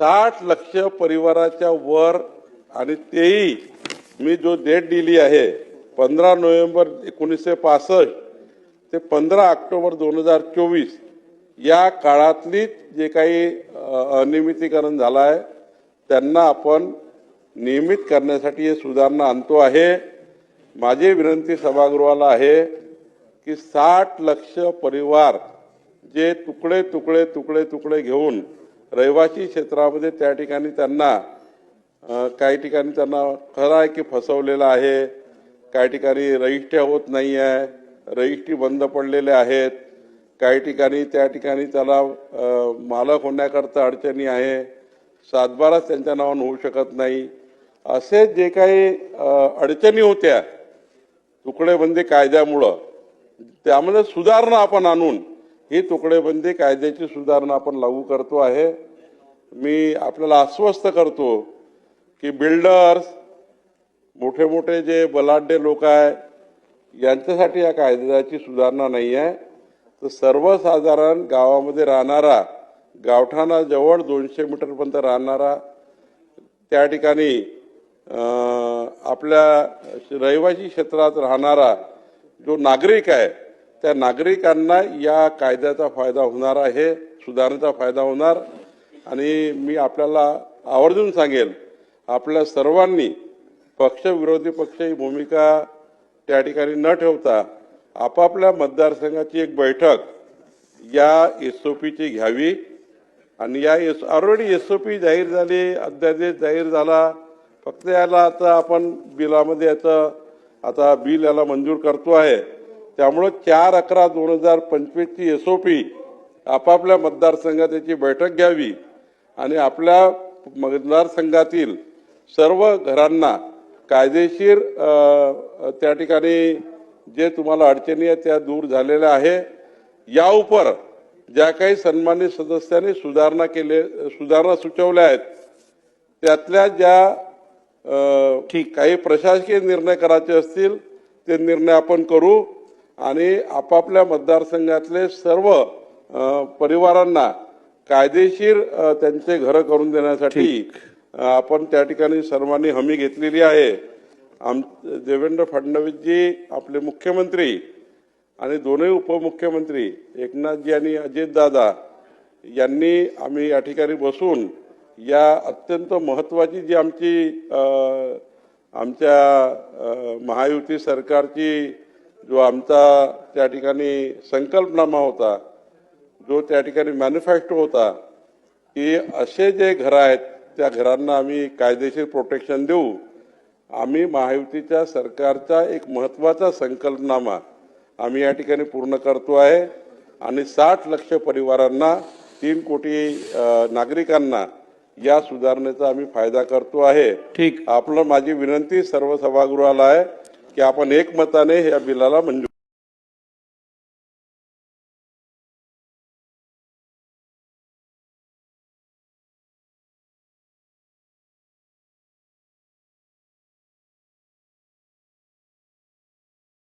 साठ लक्ष परिवाराच्या वर आणि तेही मी जो डेट दिली आहे पंधरा नोव्हेंबर एकोणीसशे पासष्ट ते पंधरा ऑक्टोबर दोन हजार चोवीस या काळातली जे काही अनियमितीकरण झालं आहे त्यांना आपण नियमित करण्यासाठी हे सुधारणा आणतो आहे. माझी विनंती सभागृहाला आहे की साठ लक्ष परिवार जे तुकडे तुकडे तुकडे तुकडे घेऊन रहिवासी क्षेत्रामध्ये त्या ठिकाणी त्यांना काही ठिकाणी त्यांना खरं आहे की फसवलेलं आहे काही ठिकाणी रजिस्ट्र्या होत नाही आहे रजिस्ट्री बंद पडलेल्या आहेत काही ठिकाणी त्या ठिकाणी त्याला मालक होण्याकरता अडचणी आहे सातबाराच त्यांच्या नावानं होऊ शकत नाही. असे जे काही अडचणी होत्या तुकडेबंदी कायद्यामुळं त्यामध्ये सुधारणा आपण आणून ही तुकडेबंदी कायद्याची सुधारणा आपण लागू करतो आहे. मी आपल्याला आश्वस्त करतो की बिल्डर्स मोठे मोठे जे बलाढ्य लोक आहे यांच्यासाठी या कायद्याची सुधारणा नाही आहे. तर सर्वसाधारण गावामध्ये राहणारा गावठाणाजवळ दोनशे मीटरपर्यंत राहणारा त्या ठिकाणी आपल्या रहिवासी क्षेत्रात राहणारा जो नागरिक आहे त्या नागरिकांना या कायद्याचा फायदा होणार आहे सुधारणेचा फायदा होणार. आणि मी आपल्याला आवर्जून सांगेल आपल्या सर्वांनी पक्षविरोधी पक्ष ही भूमिका त्या ठिकाणी न ठेवता आपापल्या मतदारसंघाची एक बैठक या एस ओ पीची घ्यावी. आणि या S already S O P जाहीर झाली अध्यादेश जाहीर झाला. फक्त याला आता आपण बिलामध्ये याचं आता बिल याला मंजूर करतो आहे. त्यामुळं चार अकरा दोन हजार पंचवीसची एस ओ पी आपापल्या मतदारसंघात याची बैठक घ्यावी आणि आपल्या मतदारसंघातील सर्व घरांना कायदेशीर त्या ठिकाणी जे तुम्हाला अडचणी आहेत त्या दूर झालेल्या आहे. या उपर ज्या काही सन्मानित सदस्यांनी सुधारणा केले सुधारणा सुचवल्या आहेत त्यातल्या ज्या काही प्रशासकीय निर्णय करायचे असतील ते निर्णय आपण करू. आणि आपापल्या मतदारसंघातले सर्व परिवारांना कायदेशीर त्यांचे घरं करून देण्यासाठी आपण त्या ठिकाणी सर्वांनी हमी घेतलेली आहे. आम देवेंद्र फडणवीसजी आपले मुख्यमंत्री आणि दोन्ही उपमुख्यमंत्री एकनाथजी आणि अजितदादा यांनी आम्ही या ठिकाणी बसून या अत्यंत महत्वाची जी आमची आमच्या महायुती सरकारची जो आमचा त्या ठिकाणी संकल्पनामा होता जो त्या ठिकाणी मॅनिफेस्टो होता की असे जे घरं आहेत त्या घरांना आम्ही कायदेशीर प्रोटेक्शन देऊ. आम्ही महायुतीच्या सरकारचा एक महत्त्वाचा संकल्पनामा आम्ही या ठिकाणी पूर्ण करतो आहे. आणि साठ लक्ष परिवारांना तीन कोटी नागरिकांना या सुधारणेचा आम्ही फायदा करतो आहे. ठीक. आपलं माझी विनंती सर्व सभागृहाला आहे. की आपण एकमताने या बिलाला मंजूर